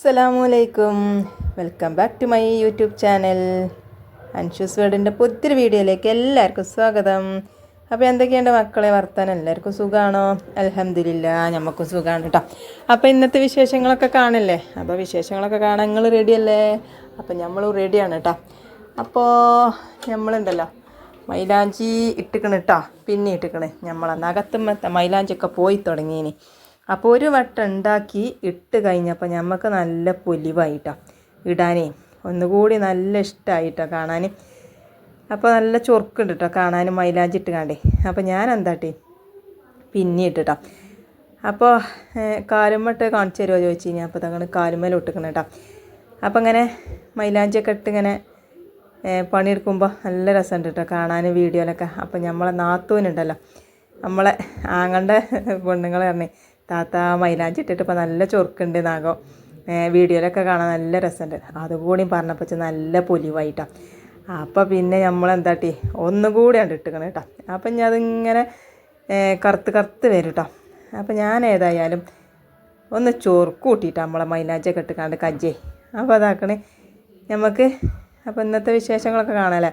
അസ്സലാമലൈക്കും welcome back to my YouTube channel. Anshu's വേർഡിന്റെ പുതിയൊരു വീഡിയോയിലേക്ക് എല്ലാവർക്കും സ്വാഗതം. അപ്പോൾ എന്തൊക്കെയുണ്ട് മക്കളെ? വർത്താനം? എല്ലാവർക്കും സുഖമാണോ അലഹമില്ല നമുക്കും സുഖമാണ് കേട്ടോ അപ്പോൾ ഇന്നത്തെ വിശേഷങ്ങളൊക്കെ കാണില്ലേ? അപ്പോൾ വിശേഷങ്ങളൊക്കെ കാണാൻ നിങ്ങൾ റെഡിയല്ലേ അപ്പോൾ നമ്മൾ റെഡിയാണ് കേട്ടോ അപ്പോൾ നമ്മളുണ്ടല്ലോ മൈലാഞ്ചി ഇട്ടിക്കണ് കേട്ടോ പിന്നെ ഇട്ടിക്കണ്. നമ്മളെ നഖത്തുമ്മത്തെ മൈലാഞ്ചിയൊക്കെ പോയി തുടങ്ങിയിനി അപ്പോൾ ഒരു വട്ടം ഉണ്ടാക്കി ഇട്ട് കഴിഞ്ഞപ്പോൾ നമുക്ക് നല്ല പൊലിവായിട്ടോ ഇടാനേ. ഒന്നുകൂടി നല്ല ഇഷ്ടമായിട്ടോ കാണാൻ അപ്പോൾ നല്ല ചൊറുക്കുണ്ട് കേട്ടോ കാണാൻ മൈലാഞ്ചി ഇട്ട് കാണ്ടേ അപ്പോൾ ഞാൻ എന്താട്ടേ പിന്നെ ഇട്ടിട്ടോ അപ്പോൾ കാലുമ്മട്ട് കാണിച്ചു തരുമോ ചോദിച്ചു കഴിഞ്ഞാൽ അപ്പോൾ തങ്ങൾ കാലുമ്മേൽ ഒട്ടിക്കണം കേട്ടോ അപ്പോൾ ഇങ്ങനെ മൈലാഞ്ചിയൊക്കെ ഇട്ട് ഇങ്ങനെ പണിയെടുക്കുമ്പോൾ നല്ല രസമുണ്ട് കേട്ടോ കാണാൻ വീഡിയോയിലൊക്കെ. അപ്പോൾ നമ്മളെ നാത്തൂനുണ്ടല്ലോ. നമ്മളെ ആങ്ങളുടെ പെണ്ണുങ്ങൾ പറഞ്ഞേ താത്ത മൈലാഞ്ചി ഇട്ടിട്ട് ഇപ്പോൾ നല്ല ചൊറുക്കുണ്ട് നാഗം. വീഡിയോയിലൊക്കെ കാണാൻ നല്ല രസമുണ്ട്. അതുകൂടി പറഞ്ഞപ്പോൾ നല്ല പൊലിവായിട്ടാണ് അപ്പോൾ പിന്നെ നമ്മളെന്താട്ടി? ഒന്നും കൂടി ഉണ്ട് ഇട്ടിക്കണം കേട്ടോ. അപ്പം ഞാൻ അതിങ്ങനെ കറുത്ത് കറുത്ത് വരും കേട്ടോ. അപ്പം ഞാൻ ഏതായാലും ഒന്ന് ചൊറുക്ക് കൂട്ടിയിട്ട് നമ്മളെ മൈലാഞ്ചൊക്കെ ഇട്ടുകാണ്ട് കജ്ജേ. അപ്പോൾ അതാക്കണേ നമുക്ക് അപ്പോൾ ഇന്നത്തെ വിശേഷങ്ങളൊക്കെ കാണാമല്ലേ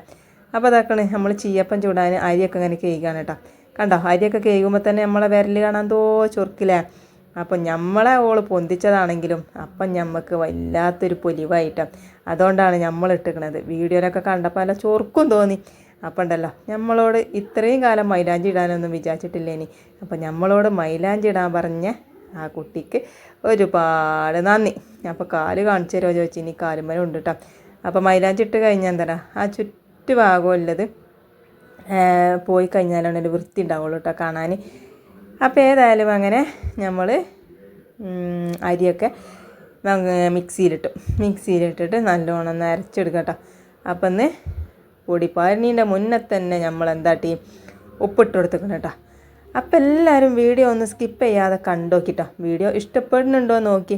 അപ്പോൾ അതാക്കണേ നമ്മൾ ചീയപ്പം ചൂടാൻ അരിയൊക്കെ ഇങ്ങനെ കേൾക്കുകയാണ് കേട്ടോ. കണ്ടോ അരിയൊക്കെ കേൾക്കുമ്പോൾ തന്നെ നമ്മളെ വിരൽ കാണാൻ തോ ചൊറുക്കില്ലേ? അപ്പം നമ്മളെ ഓൾ പൊന്തിച്ചതാണെങ്കിലും അപ്പം ഞമ്മക്ക് വല്ലാത്തൊരു പൊലിവായിട്ടാണ് അതുകൊണ്ടാണ് നമ്മൾ ഇട്ടിക്കണത്. വീഡിയോയിലൊക്കെ കണ്ടപ്പോൾ നല്ല ചൊറുക്കും തോന്നി. അപ്പം ഉണ്ടല്ലോ നമ്മളോട് ഇത്രയും കാലം മൈലാഞ്ചി ഇടാനൊന്നും വിചാരിച്ചിട്ടില്ലേനി. അപ്പം നമ്മളോട് മൈലാഞ്ചി ഇടാൻ പറഞ്ഞ ആ കുട്ടിക്ക് ഒരുപാട് നന്ദി. അപ്പോൾ കാൽ കാണിച്ചു തരുമോ ചോദിച്ചു. ഇനി കാലുമരം ഉണ്ട് കേട്ടോ അപ്പോൾ മൈലാഞ്ചി ഇട്ട് കഴിഞ്ഞാൽ എന്താ ആ ചുറ്റുഭാഗമുള്ളത് പോയി കഴിഞ്ഞാലാണ് ഒരു വൃത്തി ഉണ്ടാവുള്ളൂ കേട്ടോ കാണാൻ അപ്പോൾ ഏതായാലും അങ്ങനെ നമ്മൾ അരിയൊക്കെ മിക്സിയിലിട്ടു. മിക്സിയിലിട്ടിട്ട് നല്ലോണം ഒന്ന് അരച്ചെടുക്കാം കേട്ടോ അപ്പം ഒന്ന് പൊടിപ്പാരണീന്റെ മുന്നേ തന്നെ നമ്മൾ എന്താട്ടി ഉപ്പിട്ട് കൊടുത്തേക്കണം കേട്ടോ അപ്പം എല്ലാവരും വീഡിയോ ഒന്ന് സ്കിപ്പ് ചെയ്യാതെ കണ്ടോക്കിട്ടോ വീഡിയോ ഇഷ്ടപ്പെടുന്നുണ്ടോ നോക്കി.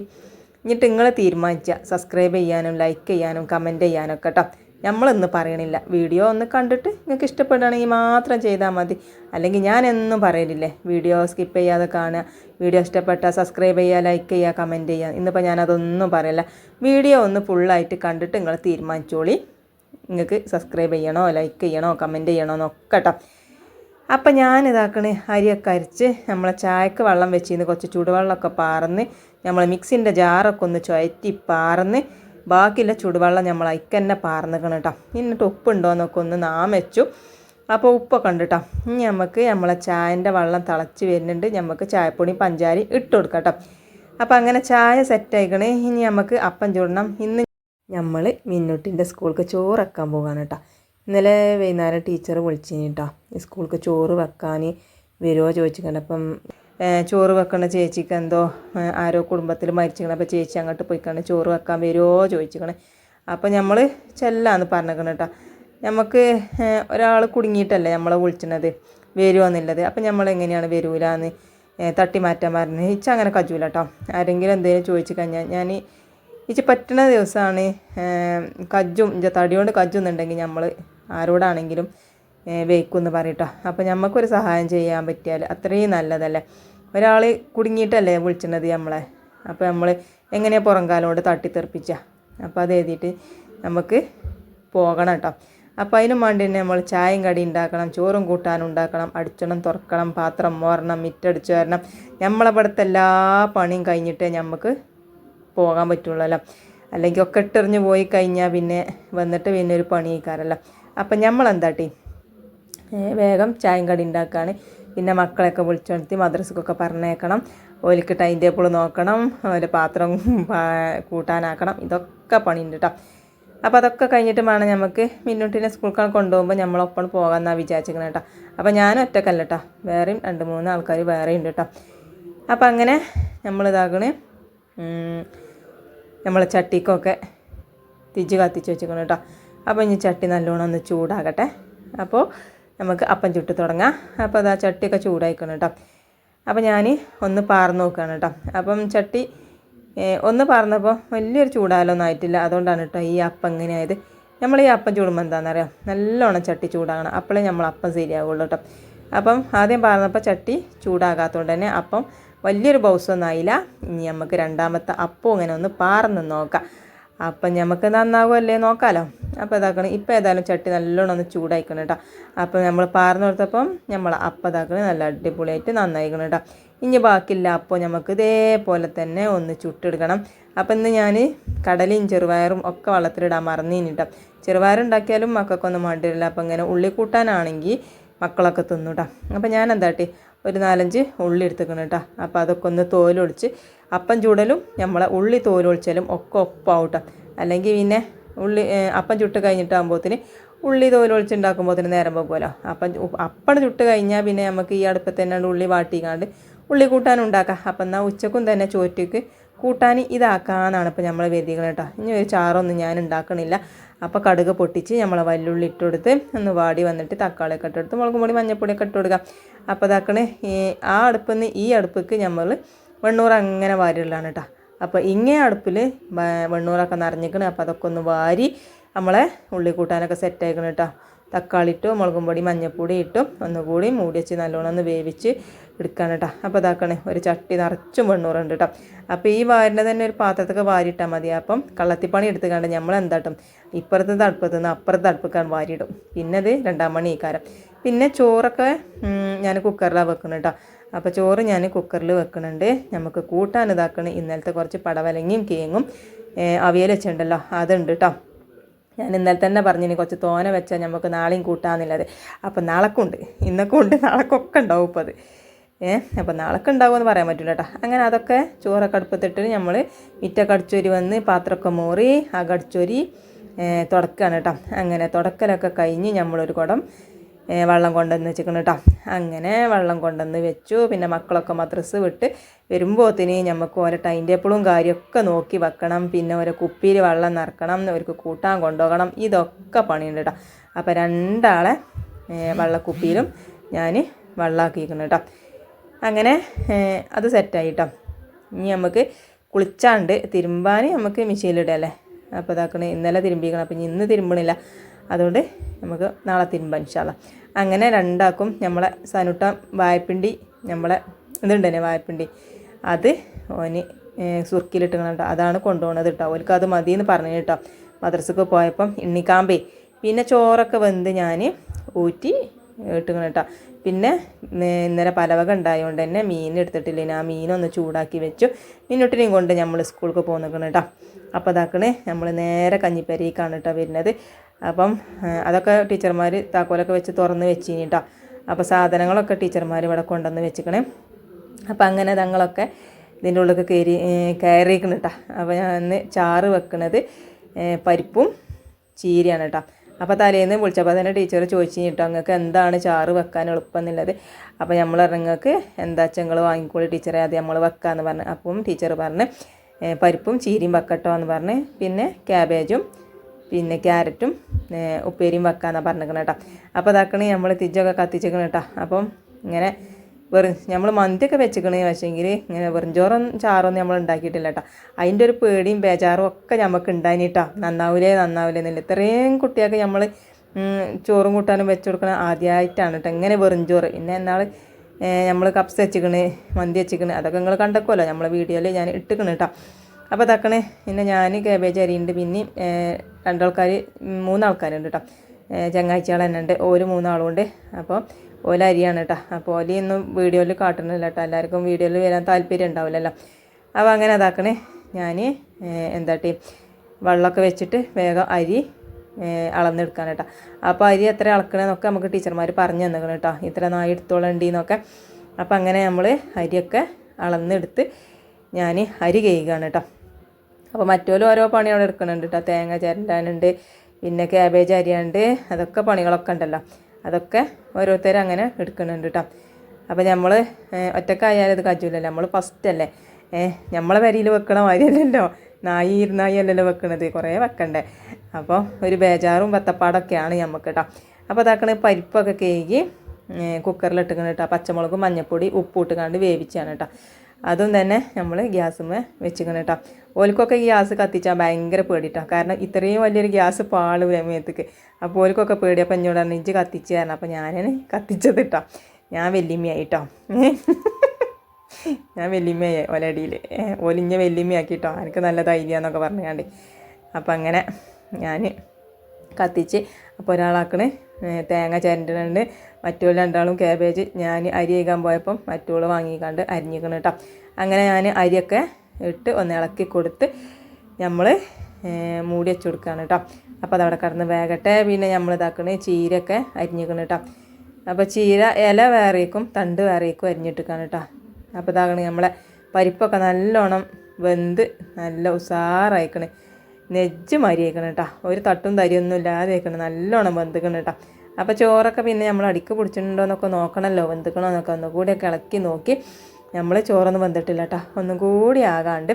എന്നിട്ട് നിങ്ങൾ തീരുമാനിച്ച. സബ്സ്ക്രൈബ് ചെയ്യാനും ലൈക്ക് ചെയ്യാനും കമന്റ് ചെയ്യാനും ഒക്കെ കേട്ടോ നമ്മളൊന്ന് പറയണില്ല. വീഡിയോ ഒന്ന് കണ്ടിട്ട് നിങ്ങൾക്ക് ഇഷ്ടപ്പെടുകയാണെങ്കിൽ മാത്രം ചെയ്താൽ മതി. അല്ലെങ്കിൽ ഞാൻ പറയലില്ലേ വീഡിയോ സ്കിപ്പ് ചെയ്യാതെ കാണുക. വീഡിയോ ഇഷ്ടപ്പെട്ടാൽ സബ്സ്ക്രൈബ് ചെയ്യുക ലൈക്ക് ചെയ്യുക കമന്റ് ചെയ്യുക. ഇന്നിപ്പോൾ ഞാനതൊന്നും പറയില്ല. വീഡിയോ ഒന്ന് ഫുള്ളായിട്ട് കണ്ടിട്ട് നിങ്ങൾ തീരുമാനിച്ചോളി. നിങ്ങൾക്ക് സബ്സ്ക്രൈബ് ചെയ്യണോ ലൈക്ക് ചെയ്യണോ കമന്റ് ചെയ്യണോ എന്നൊക്കെ കേട്ടോ അപ്പം ഞാൻ അരിയൊക്കെ അരിച്ച് നമ്മളെ ചായക്ക് വെള്ളം വെച്ചിരുന്ന്. കുറച്ച് ചൂടുവെള്ളമൊക്കെ പാർന്ന് നമ്മൾ മിക്സിന്റെ ജാറൊക്കെ ഒന്ന് ചുയറ്റി പാർന്ന് ബാക്കിയുള്ള ചൂടുവെള്ളം നമ്മൾ അയക്കന്നെ പാർന്നിക്കണം കേട്ടോ എന്നിട്ട് ഉപ്പുണ്ടോ എന്നൊക്കെ ഒന്ന് നാം വെച്ചു. അപ്പോൾ ഉപ്പൊക്കെ ഉണ്ട് കേട്ടോ ഇനി നമുക്ക് നമ്മളെ ചായന്റെ വെള്ളം തിളച്ച് വരുന്നുണ്ട്. നമുക്ക് ചായപ്പൊടി പഞ്ചാരി ഇട്ട് കൊടുക്കാം കേട്ടോ അപ്പോൾ അങ്ങനെ ചായ സെറ്റ് ആയിക്കണേ. ഇനി നമുക്ക് അപ്പം ചൂടണം. ഇന്ന് നമ്മൾ മിന്നുട്ടിന്റെ സ്കൂൾക്ക് ചോറ് വെക്കാൻ പോകാണ് കേട്ടോ ഇന്നലെ വൈകുന്നേരം ടീച്ചർ വിളിച്ചിന് കേട്ടോ സ്കൂൾക്ക് ചോറ് വെക്കാൻ വരുമോ ചോദിച്ചിട്ടുണ്ട് അപ്പം ഏഹ്, ചോറ് വെക്കണ ചേച്ചിക്ക് എന്തോ ആരോ കുടുംബത്തിൽ മരിച്ചിക്കണം അപ്പോൾ ചേച്ചി അങ്ങോട്ട് പോയിക്കാണ് ചോറ് വെക്കാൻ വരുമോ ചോദിച്ചിക്കണേ അപ്പോൾ നമ്മൾ ചെല്ലാന്ന് പറഞ്ഞേക്കണം കേട്ടോ നമുക്ക് ഒരാൾ കുടുങ്ങിയിട്ടല്ലേ നമ്മളെ വിളിച്ചണത് വരുമോ എന്നുള്ളത്. അപ്പം നമ്മൾ എങ്ങനെയാണ് വരൂലെന്ന് തട്ടി മാറ്റാൻ പറഞ്ഞത് ഇച്ച അങ്ങനെ കജൂല കേട്ടോ ആരെങ്കിലും എന്തെങ്കിലും ചോദിച്ചു കഴിഞ്ഞാൽ ഞാൻ ഇച്ച പറ്റുന്ന ദിവസമാണ് കജ്ജും ഇഞ്ച തടിയോണ്ട് കജ്ജുന്നുണ്ടെങ്കിൽ നമ്മൾ ആരോടാണെങ്കിലും വേക്കുമെന്ന് പറയട്ടോ. അപ്പോൾ നമുക്കൊരു സഹായം ചെയ്യാൻ പറ്റിയാൽ അത്രയും നല്ലതല്ലേ? ഒരാൾ കുടുങ്ങിയിട്ടല്ലേ വിളിച്ചിരുന്നത് നമ്മളെ അപ്പോൾ നമ്മൾ എങ്ങനെയാണ് പുറം കാലം കൊണ്ട് തട്ടിത്തെറിപ്പിച്ച? അപ്പോൾ അത് എഴുതിയിട്ട് നമുക്ക് പോകണം കേട്ടോ. അപ്പോൾ അതിനും വേണ്ടി തന്നെ നമ്മൾ ചായയും കടി ഉണ്ടാക്കണം ചോറും കൂട്ടാനും ഉണ്ടാക്കണം അടിച്ചണം തുറക്കണം പാത്രം മോറണം മിറ്റടിച്ചു വരണം. നമ്മളവിടുത്തെ എല്ലാ പണിയും കഴിഞ്ഞിട്ടേ നമുക്ക് പോകാൻ പറ്റുള്ളല്ലോ. അല്ലെങ്കിൽ ഒക്കെ ഇട്ടെറിഞ്ഞ് പോയി കഴിഞ്ഞാൽ പിന്നെ വന്നിട്ട് പിന്നെ ഒരു പണി കയറല്ലോ അപ്പം നമ്മൾ എന്താട്ടി വേഗം ചായയും കടി ഉണ്ടാക്കുകയാണ് പിന്നെ മക്കളെയൊക്കെ വിളിച്ചുണർത്തി മദ്രസക്കൊക്കെ പറഞ്ഞേക്കണം. ഓലിക്ക് ടൈം ടേബിൾ നോക്കണം. ഒരു പാത്രം കൂട്ടാനാക്കണം. ഇതൊക്കെ പണിയുണ്ട് കേട്ടോ അപ്പോൾ അതൊക്കെ കഴിഞ്ഞിട്ട് വേണം നമുക്ക് മിന്നൂട്ടിനെ സ്കൂളിൽ കൊണ്ടുപോകുമ്പോൾ നമ്മളൊപ്പം പോകാമെന്നാണ് വിചാരിച്ചിരിക്കുന്നത് കേട്ടോ അപ്പോൾ ഞാനും ഒറ്റക്കല്ല കേട്ടോ വേറെയും രണ്ട് മൂന്ന് ആൾക്കാർ വേറെയും ഉണ്ട് കേട്ടോ അപ്പോൾ അങ്ങനെ നമ്മളിതാകണ് നമ്മൾ ചട്ടിക്കൊക്കെ തിജ് കത്തിച്ച് വെച്ചിരിക്കണം കേട്ടോ അപ്പോൾ ഇനി ചട്ടി നല്ലോണം ഒന്ന് ചൂടാകട്ടെ. അപ്പോൾ നമുക്ക് അപ്പം ചുട്ട് തുടങ്ങാം. അപ്പോൾ അതാ ചട്ടിയൊക്കെ ചൂടായിക്കണം കേട്ടോ. അപ്പോൾ ഞാൻ ഒന്ന് പാർന്ന് നോക്കുകയാണ് കേട്ടോ. അപ്പം ചട്ടി ഒന്ന് പാർന്നപ്പോൾ വലിയൊരു ചൂടാലൊന്നും ആയിട്ടില്ല. അതുകൊണ്ടാണ് കേട്ടോ ഈ അപ്പം ഇങ്ങനെ ആയത്. നമ്മൾ ഈ അപ്പം ചൂടുമ്പോൾ എന്താണെന്നറിയാം? നല്ലോണം ചട്ടി ചൂടാകണം. അപ്പോഴേ നമ്മൾ അപ്പം ശരിയാവുള്ളൂ കേട്ടോ. അപ്പം ആദ്യം പാർന്നപ്പോൾ ചട്ടി ചൂടാകാത്തതുകൊണ്ട് തന്നെ അപ്പം വലിയൊരു ബൗസൊന്നും ആയില്ല. ഇനി നമുക്ക് രണ്ടാമത്തെ അപ്പം ഇങ്ങനെ ഒന്ന് പാർന്ന് നോക്കാം. അപ്പം നമുക്ക് നന്നാവുമല്ലേ നോക്കാമല്ലോ അപ്പോൾ ഇതാക്കണം ഇപ്പം ഏതായാലും ചട്ടി നല്ലോണം ഒന്ന് ചൂടായിക്കണം കേട്ടോ അപ്പോൾ നമ്മൾ പാർന്ന് കൊടുത്തപ്പം നമ്മൾ അപ്പം ഇതാക്കണം നല്ല അടിപൊളിയായിട്ട് നന്നായിക്കണം കേട്ടോ ഇനി ബാക്കിയില്ല അപ്പോൾ നമുക്ക് ഇതേപോലെ തന്നെ ഒന്ന് ചുട്ടെടുക്കണം. അപ്പം ഇന്ന് ഞാൻ കടലയും ചെറുപയറും ഒക്കെ വെള്ളത്തിലിടാൻ മറന്നീനി കേട്ടോ ചെറുപയറുണ്ടാക്കിയാലും മക്കൾക്കൊന്നും മണ്ടിരില്ല അപ്പം ഇങ്ങനെ ഉള്ളി കൂട്ടാനാണെങ്കിൽ മക്കളൊക്കെ തിന്നു കേട്ടോ അപ്പം ഞാൻ എന്താട്ടി ഒരു നാലഞ്ച് ഉള്ളി എടുത്തേക്കണം കേട്ടോ. അപ്പോൾ അതൊക്കെ ഒന്ന് തോലൊളിച്ച് അപ്പം ചൂടലും നമ്മളെ ഉള്ളി തോലൊളിച്ചാലും ഒക്കെ ഒപ്പാവട്ടോ. അല്ലെങ്കിൽ പിന്നെ ഉള്ളി അപ്പം ചുട്ട് കഴിഞ്ഞിട്ടാകുമ്പോഴത്തേന് ഉള്ളി തോലൊളിച്ചുണ്ടാക്കുമ്പോഴത്തേന് നേരം പോകുമല്ലോ. അപ്പം അപ്പം ചുട്ട് കഴിഞ്ഞാൽ പിന്നെ നമുക്ക് ഈ അടുപ്പത്ത് തന്നെ ഉള്ളി വാട്ടിക്കാണ്ട് ഉള്ളി കൂട്ടാനും ഉണ്ടാക്കാം. അപ്പം എന്നാൽ ഉച്ചക്കും തന്നെ ചോറ്റയ്ക്ക് കൂട്ടാൻ ഇതാക്കാന്നാണ് ഇപ്പം നമ്മൾ വേദികൾ കേട്ടോ. ഇനി ഒരു ചാറൊന്നും ഞാൻ ഉണ്ടാക്കണില്ല. അപ്പോൾ കടുക് പൊട്ടിച്ച് നമ്മൾ വല്ലുള്ളി ഇട്ട് കൊടുത്ത് ഒന്ന് വാടി വന്നിട്ട് തക്കാളിയൊക്കെ ഇട്ടെടുത്ത് മുളക് പൊടി മഞ്ഞപ്പൊടിയൊക്കെ ഇട്ട് കൊടുക്കുക അപ്പോൾ ഇതാക്കണേ ഈ ആ അടുപ്പിൽ നിന്ന് ഈ അടുപ്പിക്ക് നമ്മൾ വെണ്ണൂറ് അങ്ങനെ വാരിയുള്ളതാണ് കേട്ടോ. അപ്പോൾ ഇങ്ങനെ അടുപ്പിൽ വെണ്ണൂറൊക്കെ നിറഞ്ഞിക്കണ് അപ്പോൾ അതൊക്കെ ഒന്ന് വാരി നമ്മളെ ഉള്ളി കൂട്ടാനൊക്കെ സെറ്റ് ആയിക്കണം കേട്ടോ. തക്കാളി ഇട്ടും മുളകും പൊടി മഞ്ഞൾപ്പൊടി ഇട്ടും ഒന്നുകൂടി മൂടി വെച്ച് നല്ലോണം ഒന്ന് വേവിച്ച് എടുക്കാണ് കേട്ടോ അപ്പോൾ ഇതാക്കണേ ഒരു ചട്ടി നിറച്ചും വെണ്ണൂറുണ്ട് കേട്ടോ അപ്പോൾ ഈ വാരിന്റെ തന്നെ ഒരു പാത്രത്തൊക്കെ വാരിയിട്ടാൽ മതി. അപ്പം കള്ളത്തിപ്പണി എടുത്ത് കണ്ട് നമ്മൾ എന്താട്ടും ഇപ്പുറത്തെ തടുപ്പത്ത് നിന്ന് അപ്പുറത്ത് തടുപ്പിക്കാൻ വാരിയിടും. പിന്നെ അത് രണ്ടാം മണി ഈക്കാരം പിന്നെ ചോറൊക്കെ ഞാൻ കുക്കറിലാണ് വെക്കുന്നത് കേട്ടോ അപ്പോൾ ചോറ് ഞാൻ കുക്കറിൽ വെക്കുന്നുണ്ട് നമുക്ക് കൂട്ടാൻ ഇതാക്കണം. ഇന്നലത്തെ കുറച്ച് പടവലങ്ങിയും കേങ്ങും അവിയൽ വെച്ചിട്ടുണ്ടല്ലോ അതുണ്ട് കേട്ടോ ഞാൻ ഇന്നലെ തന്നെ പറഞ്ഞിനി കുറച്ച് തോന വെച്ചാൽ നമുക്ക് നാളെയും കൂട്ടാന്നുള്ളത് അപ്പം നാളെക്കുണ്ട് ഇന്നൊക്കെ ഉണ്ട് നാളെക്കൊക്കെ ഉണ്ടാവും ഇപ്പോൾ അത്. ഏ അപ്പം നാളൊക്കെ ഉണ്ടാവുമെന്ന് പറയാൻ പറ്റില്ല കേട്ടോ അങ്ങനെ അതൊക്കെ ചോറൊക്കെ അടുപ്പത്തിട്ട് നമ്മൾ മിറ്റൊക്കെ അടിച്ചൊരി വന്ന് പാത്രമൊക്കെ മോറി അകടിച്ചൊരി തുടക്കുകയാണ് കേട്ടോ അങ്ങനെ തുടക്കലൊക്കെ കഴിഞ്ഞ് നമ്മളൊരു കുടം വെള്ളം കൊണ്ടുവന്ന് വെച്ചിരിക്കണം കേട്ടോ അങ്ങനെ വെള്ളം കൊണ്ടുവന്ന് വെച്ചു. പിന്നെ മക്കളൊക്കെ മദ്രസ് വിട്ട് വരുമ്പോത്തിന് നമുക്ക് ഓരോ ടൈം ടേബിളും കാര്യമൊക്കെ നോക്കി വെക്കണം. പിന്നെ ഓരോ കുപ്പിയിൽ വെള്ളം നിറക്കണം. അവർക്ക് കൂട്ടാൻ കൊണ്ടുപോകണം. ഇതൊക്കെ പണിയുണ്ട് കേട്ടോ അപ്പോൾ രണ്ടാളെ വെള്ളക്കുപ്പിയിലും ഞാൻ വെള്ളമാക്കിയിരിക്കുന്നു കേട്ടോ അങ്ങനെ അത് സെറ്റായി കേട്ടോ ഇനി നമുക്ക് കുളിച്ചാണ്ട് തിരുമ്പാൻ നമുക്ക് മെഷീനിലിടല്ലേ അപ്പോൾ ഇതാക്കണേ ഇന്നലെ തിരുമ്പിക്കണം. അപ്പം ഇനി ഇന്ന് തിരുമ്പണില്ല. അതുകൊണ്ട് നമുക്ക് നാളെ തിരുമ്പാൻ ഇൻഷാല്ല അങ്ങനെ രണ്ടാക്കും നമ്മളെ സനുട്ട വായ്പിണ്ടി നമ്മളെ ഇതുണ്ട് തന്നെ വായ്പിണ്ടി. അത് ഓന് സുർക്കിലിട്ട് കേട്ടോ അതാണ് കൊണ്ടുപോകണത് കേട്ടോ ഓർക്ക് അത് മതി എന്ന് പറഞ്ഞു കേട്ടോ മദ്രസക്ക് പോയപ്പം ഇണ്ണിക്കാമ്പേ. പിന്നെ ചോറൊക്കെ വെന്ത് ഞാൻ ഊറ്റി ഇട്ടുകണം കേട്ടോ പിന്നെ ഇന്നലെ പലവക ഉണ്ടായതുകൊണ്ട് തന്നെ മീൻ എടുത്തിട്ടില്ല ആ മീനൊന്ന് ചൂടാക്കി വെച്ചു. മീനൊട്ടിനെയും കൊണ്ട് നമ്മൾ സ്കൂൾക്ക് പോകുന്നിക്കണം കേട്ടോ അപ്പോൾ അതാക്കണേ നമ്മൾ നേരെ കഞ്ഞിപ്പരിക്കാണ് കേട്ടോ വരുന്നത് അപ്പം അതൊക്കെ ടീച്ചർമാർ താക്കോലൊക്കെ വെച്ച് തുറന്ന് വെച്ചിനി കേട്ടോ അപ്പോൾ സാധനങ്ങളൊക്കെ ടീച്ചർമാർ ഇവിടെ കൊണ്ടുവന്ന് വെച്ചിക്കണേ. അപ്പം അങ്ങനെ തങ്ങളൊക്കെ ഇതിന്റെ ഉള്ളിൽ കയറി കയറിയിരിക്കണം കേട്ടോ അപ്പോൾ ഞാൻ ഇന്ന് ചാറ് വെക്കുന്നത് പരിപ്പും ചീരയാണ് കേട്ടോ. അപ്പോൾ തലേന്ന് വിളിച്ചപ്പോൾ തന്നെ ടീച്ചർ ചോദിച്ചു കേട്ടോ നിങ്ങൾക്ക് എന്താണ് ചാറ് വെക്കാൻ എളുപ്പം എന്നുള്ളത് അപ്പോൾ നമ്മൾ നിങ്ങൾക്ക് എന്താ വെച്ചാൽ നിങ്ങൾ വാങ്ങിക്കോളി ടീച്ചറെ അത് നമ്മൾ വെക്കാമെന്ന് പറഞ്ഞു. അപ്പം ടീച്ചർ പറഞ്ഞ് പരിപ്പും ചീരയും വെക്കട്ടോ എന്ന് പറഞ്ഞ് പിന്നെ ക്യാബേജും പിന്നെ ക്യാരറ്റും ഉപ്പേരിയും വെക്കാമെന്നാണ് പറഞ്ഞിരിക്കണം കേട്ടോ അപ്പോൾ അതാക്കണേ നമ്മൾ തിജൊക്കെ കത്തിച്ചേക്കണം കേട്ടോ അപ്പം ഇങ്ങനെ വെറും നമ്മൾ മന്തിയൊക്കെ വെച്ചിക്കണേ പക്ഷേങ്കിൽ ഇങ്ങനെ വെറും ചോറും ചാറൊന്നും നമ്മൾ ഉണ്ടാക്കിയിട്ടില്ല കേട്ടോ അതിന്റെ ഒരു പേടിയും ബേജാറും ഒക്കെ നമുക്ക് ഉണ്ടായിന് കേട്ടോ നന്നാവൂലേ നന്നാവൂലേ എന്നില്ല. ഇത്രയും കുട്ടികൾക്ക് നമ്മൾ ചോറും കൂട്ടാനും വെച്ച് കൊടുക്കണ ആദ്യമായിട്ടാണ് കേട്ടോ ഇങ്ങനെ വെറും ചോറ്. പിന്നെ എന്നാൾ നമ്മൾ കപ്സ് വെച്ചിക്കണ് മന്തി വെച്ചിക്കണ് അതൊക്കെ നിങ്ങൾ കണ്ടക്കുമല്ലോ നമ്മളെ വീഡിയോയിൽ ഞാൻ ഇട്ടിക്കണ് കേട്ടോ അപ്പോൾ തക്കണേ പിന്നെ ഞാൻ കേബേജ് അരിയുണ്ട് പിന്നെ രണ്ടാൾക്കാർ മൂന്നാൾക്കാരുണ്ട് കേട്ടോ ചങ്ങാഴ്ചകൾ തന്നെ ഉണ്ട് ഓര് മൂന്നാളും ഉണ്ട് അപ്പോൾ ഓല അരിയാണ് കേട്ടോ അപ്പോൾ ഓലയൊന്നും വീഡിയോയിൽ കാട്ടണില്ല കേട്ടോ എല്ലാവർക്കും വീഡിയോയിൽ വരാൻ താല്പര്യം ഉണ്ടാവില്ലല്ലോ. അപ്പോൾ അങ്ങനെ അതാക്കണേ ഞാൻ എന്താട്ടി വെള്ളമൊക്കെ വെച്ചിട്ട് വേഗം അരി അളന്നെടുക്കാൻ കേട്ടോ അപ്പോൾ അരി എത്ര അളക്കണമെന്നൊക്കെ നമുക്ക് ടീച്ചർമാർ പറഞ്ഞു തന്നിക്കണം കേട്ടോ ഇത്ര നായി എടുത്തോളണ്ടിന്നൊക്കെ. അപ്പോൾ അങ്ങനെ നമ്മൾ അരിയൊക്കെ അളന്നെടുത്ത് ഞാൻ അരി കഴിയുകയാണ് കേട്ടോ അപ്പോൾ മറ്റോലും ഓരോ പണി അവിടെ എടുക്കുന്നുണ്ട് കേട്ടോ തേങ്ങ ചിരണ്ടാനുണ്ട് പിന്നെ ക്യാബേജ് അരിയാണ്ട് അതൊക്കെ പണികളൊക്കെ ഉണ്ടല്ലോ. അതൊക്കെ ഓരോരുത്തർ അങ്ങനെ എടുക്കുന്നുണ്ട് കേട്ടോ അപ്പോൾ നമ്മൾ ഒറ്റക്കായാലും ഇത് കജൂലല്ലോ. നമ്മൾ ഫസ്റ്റ് അല്ലേ? നമ്മളെ വരിയിൽ വെക്കണ മാതിരിയല്ലല്ലോ. നായി ഇരുന്നായി അല്ലല്ലോ വെക്കണത്. കുറേ വെക്കണ്ടേ? അപ്പോൾ ഒരു ബേജാറും ബത്തപ്പാടൊക്കെയാണ് നമുക്ക് കേട്ടോ അപ്പോൾ അതാക്കണ പരിപ്പൊക്കെ കേകി കുക്കറിലിട്ടുക്കണം കേട്ടോ പച്ചമുളകും മഞ്ഞപ്പൊടി ഉപ്പ് ഇട്ടുകൊണ്ട് വേവിച്ചാണ് കേട്ടോ അതും തന്നെ നമ്മൾ ഗ്യാസുമ്മ വെച്ചിക്കണം കേട്ടോ ഓൽക്കൊക്കെ ഗ്യാസ് കത്തിച്ചാൽ ഭയങ്കര പേടിട്ടോ. കാരണം ഇത്രയും വലിയൊരു ഗ്യാസ് പാൾ മേത്തേക്ക്. അപ്പോൾ ഓൽക്കൊക്കെ പേടി. അപ്പോൾ എന്നോട് പറഞ്ഞു ഇഞ്ചി കത്തിച്ച് തരണം. അപ്പോൾ ഞാനാണ് കത്തിച്ചത് കേട്ടോ ഞാൻ വെല്ലിമ്മയായിട്ടോ ഞാൻ വെല്ലിമ്മയായി ഒലടിയിൽ ഓലിഞ്ഞ വെല്ലിമ്മയാക്കിട്ടോ എനിക്ക് നല്ല ധൈര്യമെന്നൊക്കെ പറഞ്ഞാണ്ട് അപ്പം അങ്ങനെ ഞാൻ കത്തിച്ച് അപ്പോൾ ഒരാളാക്കണ്. തേങ്ങ ചിരണ്ടുന്നുണ്ട് മറ്റുള്ള രണ്ടാളും ക്യാബേജ് ഞാൻ അരി കഴിക്കാൻ പോയപ്പം മറ്റുള്ള വാങ്ങിക്കാണ്ട് അരിഞ്ഞിക്കണം കേട്ടോ അങ്ങനെ ഞാൻ അരിയൊക്കെ ഇട്ട് ഒന്ന് ഇളക്കി കൊടുത്ത് നമ്മൾ മൂടി വെച്ച് കൊടുക്കുകയാണ് കേട്ടോ അപ്പോൾ അതവിടെ കിടന്ന് വേഗട്ടെ പിന്നെ നമ്മൾ ഇതാക്കണേ ചീരയൊക്കെ അരിഞ്ഞിക്കണം കേട്ടോ അപ്പോൾ ചീര ഇല വേറേക്കും തണ്ട് വേറേക്കും അരിഞ്ഞിട്ടിക്കാണ് കേട്ടോ അപ്പോൾ ഇതാകണേ നമ്മളെ പരിപ്പൊക്കെ നല്ലോണം വെന്ത് നല്ല ഉസാറായിക്കണ്. നെജ്ജ് മരിയേക്കണം കേട്ടോ ഒരു തട്ടും തരിയൊന്നും ഇല്ലാതെ വെക്കണം നല്ലോണം വെന്തിക്കണം കേട്ടോ അപ്പോൾ ചോറൊക്കെ പിന്നെ നമ്മൾ അടിക്ക് പിടിച്ചിട്ടുണ്ടോ എന്നൊക്കെ നോക്കണമല്ലോ വെന്തിക്കണോ എന്നൊക്കെ ഒന്നുകൂടിയൊക്കെ ഇളക്കി നോക്കി നമ്മൾ ചോറൊന്നും വെന്തിട്ടില്ല കേട്ടോ ഒന്നും കൂടി ആകാണ്ട്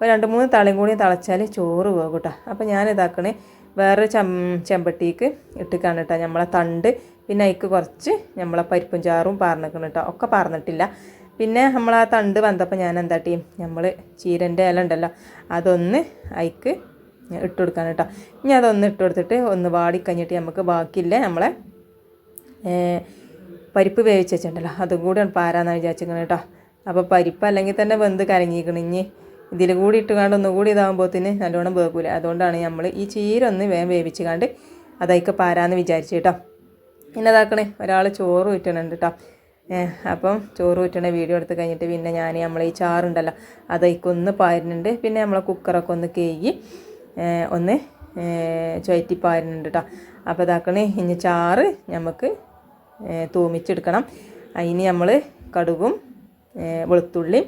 ഒരു രണ്ട് മൂന്ന് തളയും കൂടി തളച്ചാൽ ചോറ് പോകും കേട്ടോ അപ്പോൾ ഞാനിതാക്കണേ വേറൊരു ചം ചെമ്പട്ടിക്ക് ഇട്ടിക്കാണ് കേട്ടോ നമ്മളെ തണ്ട് പിന്നെ അതിക്ക് കുറച്ച് നമ്മളെ പരിപ്പും ചാറും പാർന്നിക്കണം കേട്ടോ ഒക്കെ പാർന്നിട്ടില്ല. പിന്നെ നമ്മൾ ആ തണ്ട് വന്നപ്പോൾ ഞാൻ എന്താ ടീം നമ്മൾ ചീരന്റെ ഇല ഉണ്ടല്ലോ അതൊന്ന് അതിക്ക് ഇട്ട് കൊടുക്കാൻ കേട്ടോ. ഇനി അതൊന്ന് ഇട്ട് കൊടുത്തിട്ട് ഒന്ന് വാടിക്കഴിഞ്ഞിട്ട് നമുക്ക് ബാക്കിയില്ല നമ്മളെ പരിപ്പ് വേവിച്ച് വെച്ചിട്ടുണ്ടല്ലോ. അതും കൂടി പാരാന്ന് വിചാരിച്ചിരിക്കണം കേട്ടോ. അപ്പോൾ പരിപ്പ് അല്ലെങ്കിൽ തന്നെ വെന്ത് കരങ്ങിയിരിക്കണം ഇനി. ഇതിൽ കൂടി ഇട്ടുകാണ്ട് ഒന്നും കൂടി ഇതാകുമ്പോഴത്തേന് നല്ലോണം വേകൂല. അതുകൊണ്ടാണ് നമ്മൾ ഈ ചീര ഒന്ന് വേഗം വേവിച്ച് കാണ്ട് അതൊക്കെ പാരാന്ന് വിചാരിച്ചു കേട്ടോ. പിന്നെ ഇതാക്കണേ ഒരാൾ ചോറ് ഊറ്റണുണ്ട് കേട്ടോ. അപ്പം ചോറ് ഊറ്റണ വീഡിയോ എടുത്ത് കഴിഞ്ഞിട്ട് പിന്നെ ഞാൻ നമ്മൾ ഈ ചാറുണ്ടല്ലോ അതൊക്കെ ഒന്ന് പാരുന്നുണ്ട്. പിന്നെ നമ്മളെ കുക്കറൊക്കെ ഒന്ന് കേകി ഒന്ന് ചുയറ്റി പാരുന്നുണ്ട് കേട്ടോ അപ്പോൾ ഇതാക്കണേ ഇനി ചാറ് നമുക്ക് തൂമിച്ചെടുക്കണം. അതിന് നമ്മൾ കടുകും വെളുത്തുള്ളിയും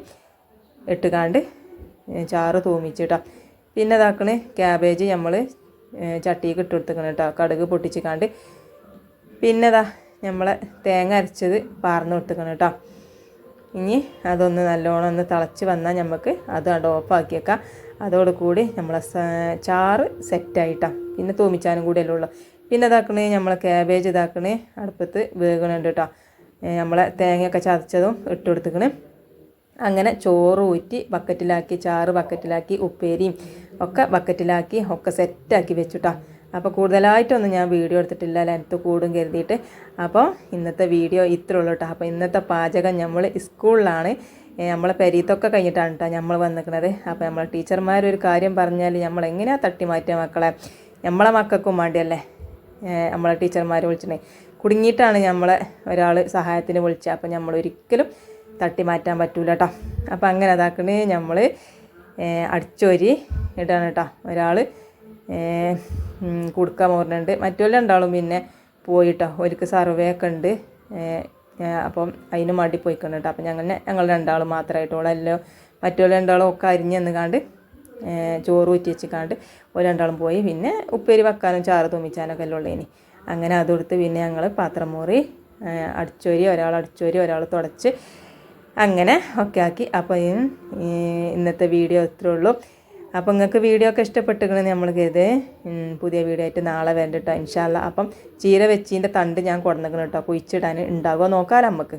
ഇട്ടുകാണ്ട് ചാറ് തൂമിച്ച് കേട്ടോ പിന്നെ ഇതാക്കണേ ക്യാബേജ് നമ്മൾ ചട്ടിക്ക് ഇട്ട് കൊടുത്തേക്കണം കേട്ടോ കടുക് പൊട്ടിച്ചിക്കാണ്ട്. പിന്നെ ഇതാ നമ്മളെ തേങ്ങ അരച്ചത് പാർന്ന് കൊടുത്തേക്കണം കേട്ടോ ഇനി അതൊന്ന് നല്ലോണം ഒന്ന് തിളച്ച് വന്നാൽ നമുക്ക് അത് അവിടെ ഓഫാക്കി വെക്കാം അതോട് കൂടി നമ്മളെ ചാറ് സെറ്റായിട്ടാണ് പിന്നെ തൂമിച്ചാനും കൂടിയല്ലേ ഉള്ളൂ. പിന്നെ ഇതാക്കണേ നമ്മൾ ക്യാബേജ് ഇതാക്കണേ അടുപ്പത്ത് വേകണുണ്ട് കേട്ടോ നമ്മളെ തേങ്ങയൊക്കെ ചതച്ചതും ഇട്ട് കൊടുത്തേക്കണ്. അങ്ങനെ ചോറ് ഊറ്റി ബക്കറ്റിലാക്കി ചാറ് ബക്കറ്റിലാക്കി ഉപ്പേരിയും ഒക്കെ ബക്കറ്റിലാക്കി ഒക്കെ സെറ്റാക്കി വെച്ചുട്ടാ അപ്പോൾ കൂടുതലായിട്ടൊന്നും ഞാൻ വീഡിയോ എടുത്തിട്ടില്ല ലെൻത്ത് കൂടും കരുതിയിട്ട്. അപ്പോൾ ഇന്നത്തെ വീഡിയോ ഇത്ര ഉള്ളൂ കേട്ടോ അപ്പോൾ ഇന്നത്തെ പാചകം നമ്മൾ സ്കൂളിലാണ് നമ്മളെ പെരീത്തൊക്കെ കഴിഞ്ഞിട്ടാണ് കേട്ടോ നമ്മൾ വന്നിരിക്കുന്നത് അപ്പോൾ നമ്മളെ ടീച്ചർമാർ ഒരു കാര്യം പറഞ്ഞാൽ നമ്മൾ എങ്ങനെയാണ് തട്ടി മാറ്റിയ മക്കളെ? നമ്മളെ മക്കൾക്കും വേണ്ടിയല്ലേ? നമ്മളെ ടീച്ചർമാർ വിളിച്ചിട്ടുണ്ടെങ്കിൽ കുടുങ്ങിയിട്ടാണ് നമ്മളെ ഒരാൾ സഹായത്തിന് വിളിച്ചത് അപ്പോൾ നമ്മൾ ഒരിക്കലും തട്ടി മാറ്റാൻ പറ്റൂല കേട്ടോ അപ്പോൾ അങ്ങനെ അതാക്കണേ നമ്മൾ അടിച്ചൊരി ഇടാണ് കേട്ടോ ഒരാൾ കൊടുക്കാൻ പോകുന്നുണ്ട് മറ്റുള്ള ഉണ്ടാളും പിന്നെ പോയിട്ടോ ഒരിക്കൽ സർവേ ഒക്കെ ഉണ്ട്. അപ്പം അതിന് മടി പോയിക്കണം കേട്ടോ അപ്പം ഞങ്ങൾ ഞങ്ങൾ രണ്ടാളും മാത്രമായിട്ടുള്ളല്ലോ മറ്റുള്ള രണ്ടാളും ഒക്കെ അരിഞ്ഞ് കണ്ട് ചോറ് ഊറ്റി വെച്ചിക്കാണ്ട് ഒരു രണ്ടാളും പോയി. പിന്നെ ഉപ്പേരി വെക്കാനും ചാറ് തുമ്മിച്ചാനൊക്കെ എല്ലാം ഉള്ളതിന് അങ്ങനെ അതെടുത്ത് പിന്നെ ഞങ്ങൾ പാത്രം മൂറി അടിച്ചോരി ഒരാൾ അടിച്ചോരി ഒരാൾ തുടച്ച് അങ്ങനെ ഒക്കെ ആക്കി. അപ്പോൾ ഇന്നത്തെ വീഡിയോ ഇത്രേ ഉള്ളൂ. അപ്പോൾ നിങ്ങൾക്ക് വീഡിയോ ഒക്കെ ഇഷ്ടപ്പെട്ടിരിക്കണമെന്ന് നമ്മൾ കരുത്. പുതിയ വീഡിയോ ആയിട്ട് നാളെ വേണ്ടിട്ടോ ഇൻഷാല്ല അപ്പം ചീര വെച്ചിന്റെ തണ്ട് ഞാൻ കൊടുന്നിരിക്കണം കേട്ടോ കുഴിച്ചിടാൻ ഉണ്ടാകുമോ നോക്കാമല്ലോ നമുക്ക്